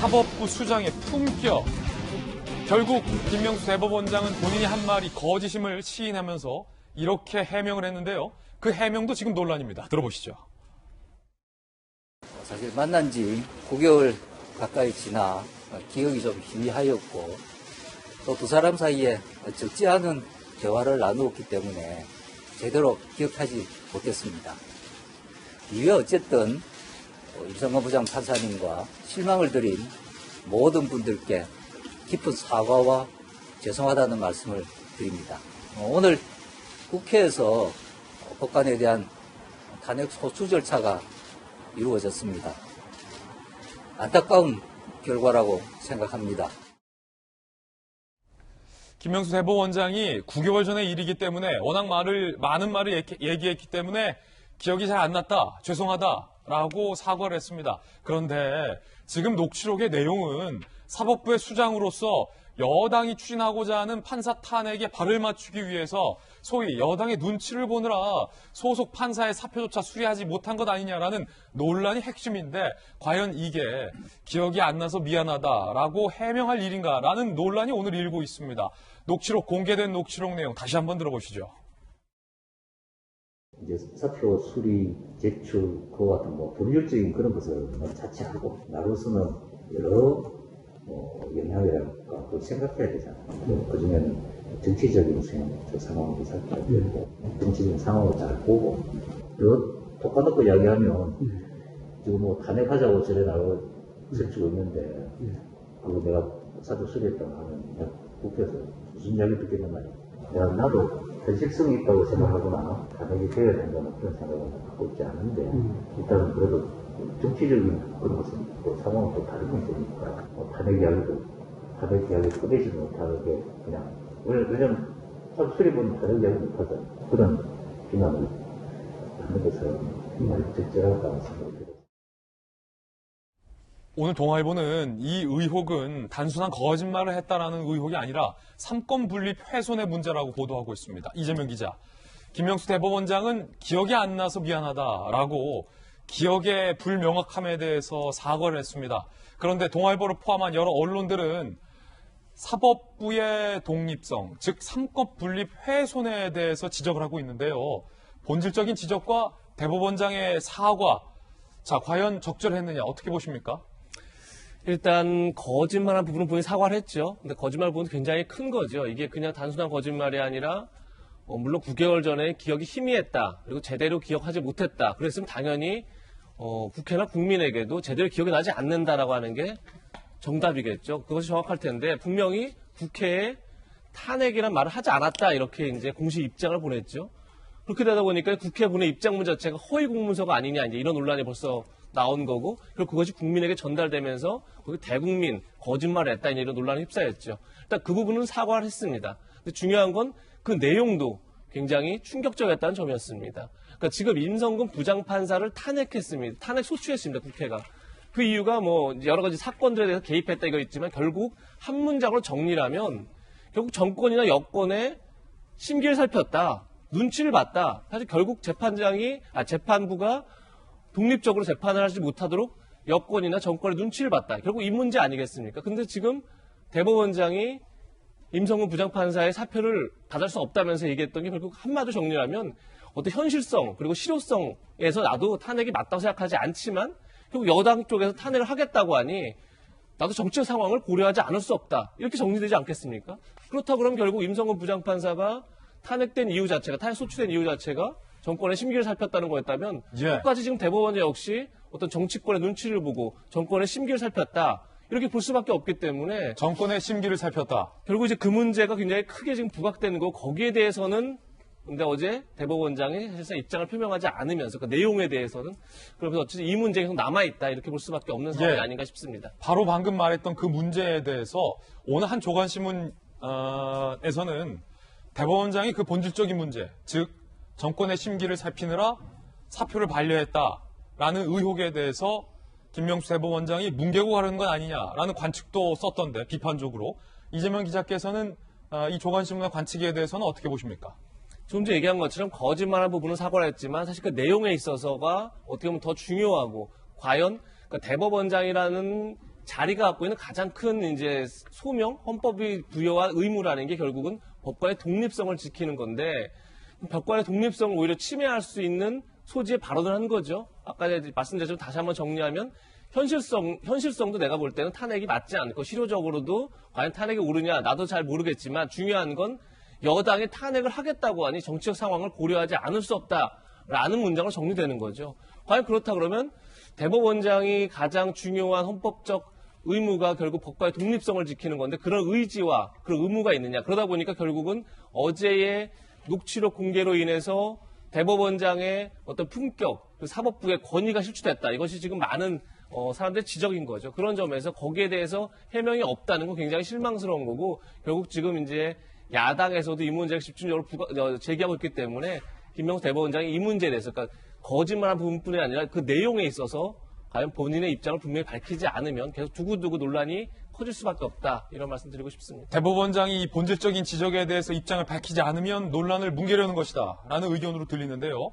사법부 수장의 품격. 결국 김명수 대법원장은 본인이 한 말이 거짓임을 시인하면서 이렇게 해명을 했는데요. 그 해명도 지금 논란입니다. 들어보시죠. 사실 만난 지 9개월 가까이 지나 기억이 좀 희미하였고 또 두 사람 사이에 적지 않은 대화를 나누었기 때문에 제대로 기억하지 못했습니다. 이후에 어쨌든 임성근 부장 판사님과 실망을 드린 모든 분들께 깊은 사과와 죄송하다는 말씀을 드립니다. 어, 오늘 국회에서 법관에 대한 탄핵 소추 절차가 이루어졌습니다. 안타까운 결과라고 생각합니다. 김명수 대법원장이 9개월 전의 일이기 때문에 워낙 말을 많은 말을 얘기- 얘기했기 때문에 기억이 잘 안 났다. 죄송하다 라고 사과를 했습니다. 그런데 지금 녹취록의 내용은 사법부의 수장으로서 여당이 추진하고자 하는 판사 탄핵에 발을 맞추기 위해서 소위 여당의 눈치를 보느라 소속 판사의 사표조차 수리하지 못한 것 아니냐라는 논란이 핵심인데 과연 이게 기억이 안 나서 미안하다라고 해명할 일인가라는 논란이 오늘 일고 있습니다. 녹취록 공개된 녹취록 내용 다시 한번 들어보시죠. 이제 사표 수리, 제출, 그와 같은 뭐 법률적인 그런 것을 자체하고 나로서는 여러 어, 영향을 또 생각해야 되잖아요. 그 중에는 정치적인 생- 저 상황도 살펴야 되고 정치적인 상황을 잘 보고 그 독과놓고 이야기하면 지금 뭐 탄핵하자고 저래 나오고 설치고 있는데 그거 내가 사표 수리했다고 하면 국회에서 무슨 이야기 듣겠단 말이야. 내가 나도 현실성이 있다고 생각하거나 탄핵이 되어야 된다는 그런 생각은 갖고 있지 않은데 일단은 그래도 정치적인 그런 것은 또 상황은 또 다르면 되니까 뭐 탄핵 이야기도 탄핵 이야기 꺼내지 못하게 그냥 왜- 왜냐면 참 수립은 탄핵 이야기 못하잖아요. 그런 비난을 하는 것은 정말 적절하다고 생각이 들어요. 오늘 동아일보는 이 의혹은 단순한 거짓말을 했다라는 의혹이 아니라 삼권 분립 훼손의 문제라고 보도하고 있습니다. 이재명 기자. 김명수 대법원장은 기억이 안 나서 미안하다라고 기억의 불명확함에 대해서 사과를 했습니다. 그런데 동아일보를 포함한 여러 언론들은 사법부의 독립성, 즉 삼권 분립 훼손에 대해서 지적을 하고 있는데요. 본질적인 지적과 대법원장의 사과, 자 과연 적절했느냐 어떻게 보십니까? 일단 거짓말한 부분은 본인이 사과를 했죠. 근데 거짓말 부분은 굉장히 큰 거죠. 이게 그냥 단순한 거짓말이 아니라 어, 물론 9개월 전에 기억이 희미했다. 그리고 제대로 기억하지 못했다. 그랬으면 당연히 어, 국회나 국민에게도 제대로 기억이 나지 않는다라고 하는 게 정답이겠죠. 그것이 정확할 텐데 분명히 국회에 탄핵이란 말을 하지 않았다. 이렇게 이제 공식 입장을 보냈죠. 그렇게 되다 보니까 국회 분의 입장문 자체가 허위 공문서가 아니냐 이제 이런 논란이 벌써 나온 거고 그리고 그것이 국민에게 전달되면서 거기 대국민 거짓말을 했다 이런 논란에 휩싸였죠. 일단 그 부분은 사과를 했습니다. 근데 중요한 건 그 내용도 굉장히 충격적이었다는 점이었습니다. 그러니까 지금 임성근 부장판사를 탄핵했습니다. 탄핵 소추했습니다. 국회가. 그 이유가 뭐 여러 가지 사건들에 대해서 개입했다 이거 있지만 결국 한 문장으로 정리하면 결국 정권이나 여권의 심기를 살폈다. 눈치를 봤다. 사실 결국 재판장이, 아, 재판부가 독립적으로 재판을 하지 못하도록 여권이나 정권의 눈치를 봤다. 결국 이 문제 아니겠습니까? 근데 지금 대법원장이 임성근 부장판사의 사표를 받을 수 없다면서 얘기했던 게 결국 한마디로 정리하면 어떤 현실성 그리고 실효성에서 나도 탄핵이 맞다고 생각하지 않지만 결국 여당 쪽에서 탄핵을 하겠다고 하니 나도 정치적 상황을 고려하지 않을 수 없다. 이렇게 정리되지 않겠습니까? 그렇다고 그러면 결국 임성근 부장판사가 탄핵된 이유 자체가, 탄핵 소추된 이유 자체가 정권의 심기를 살폈다는 거였다면 예. 똑같이 지금 대법원장 역시 어떤 정치권의 눈치를 보고 정권의 심기를 살폈다. 이렇게 볼 수밖에 없기 때문에 정권의 심기를 살폈다. 결국 이제 그 문제가 굉장히 크게 지금 부각되는 거 거기에 대해서는 근데 어제 대법원장이 사실상 입장을 표명하지 않으면서 그 내용에 대해서는 그러면서 어쨌든 이 문제가 계속 남아있다 이렇게 볼 수밖에 없는 상황이 예. 아닌가 싶습니다. 바로 방금 말했던 그 문제에 대해서 오늘 한 조간신문에서는 대법원장이 그 본질적인 문제, 즉 정권의 심기를 살피느라 사표를 반려했다라는 의혹에 대해서 김명수 대법원장이 뭉개고 가는 건 아니냐라는 관측도 썼던데 비판적으로 이재명 기자께서는 어, 이 조간신문의 관측에 대해서는 어떻게 보십니까? 좀 전에 얘기한 것처럼 거짓말한 부분은 사과를 했지만 사실 그 내용에 있어서가 어떻게 보면 더 중요하고 과연 그 대법원장이라는 자리가 갖고 있는 가장 큰 이제 소명, 헌법이 부여한 의무라는 게 결국은 법과의 독립성을 지키는 건데 법과의 독립성을 오히려 침해할 수 있는 소지에 발언을 한 거죠. 아까 말씀드렸지만 다시 한번 정리하면 현실성, 현실성도 내가 볼 때는 탄핵이 맞지 않고 실효적으로도 과연 탄핵이 오르냐 나도 잘 모르겠지만 중요한 건 여당이 탄핵을 하겠다고 하니 정치적 상황을 고려하지 않을 수 없다라는 문장으로 정리되는 거죠. 과연 그렇다 그러면 대법원장이 가장 중요한 헌법적 의무가 결국 법과의 독립성을 지키는 건데 그런 의지와 그런 의무가 있느냐. 그러다 보니까 결국은 어제의 녹취록 공개로 인해서 대법원장의 어떤 품격, 그 사법부의 권위가 실추됐다. 이것이 지금 많은 어, 사람들의 지적인 거죠. 그런 점에서 거기에 대해서 해명이 없다는 건 굉장히 실망스러운 거고 결국 지금 이제 야당에서도 이 문제를 집중적으로 부가- 어, 제기하고 있기 때문에 김명수 대법원장이 이 문제에 대해서 그러니까 거짓말한 부분뿐이 아니라 그 내용에 있어서 과연 본인의 입장을 분명히 밝히지 않으면 계속 두고두고 논란이 커질 수밖에 없다 이런 말씀 드리고 싶습니다. 대법원장이 이 본질적인 지적에 대해서 입장을 밝히지 않으면 논란을 뭉개려는 것이다. 라는 의견으로 들리는데요.